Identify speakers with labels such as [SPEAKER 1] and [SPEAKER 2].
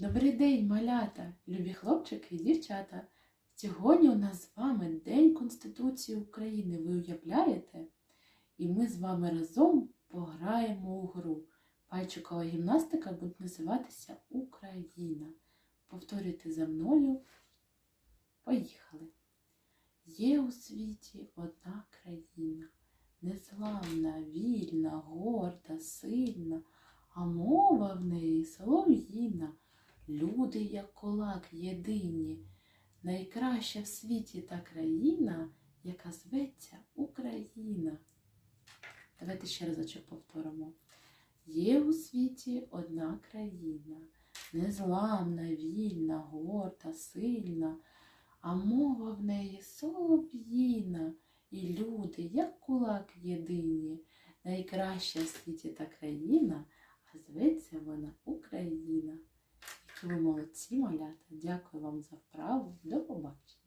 [SPEAKER 1] Добрий день, малята, любі хлопчики і дівчата. Сьогодні у нас з вами День Конституції України. Ви уявляєте? І ми з вами разом пограємо у гру. Пальчикова гімнастика буде називатися Україна. Повторюйте за мною. Поїхали. Є у світі одна країна, незламна, вільна, горда, сильна, а мова в неї солов'їна. Люди, як кулак єдині, найкраща в світі та країна, яка зветься Україна. Давайте ще разочок повторимо. Є у світі одна країна, незламна, вільна, горда, сильна, а мова в неї солов'їна, і люди, як кулак єдині, найкраща в світі та країна, а зветься вона Україна. Ви молодці, малята. Дякую вам за вправу. До побачення.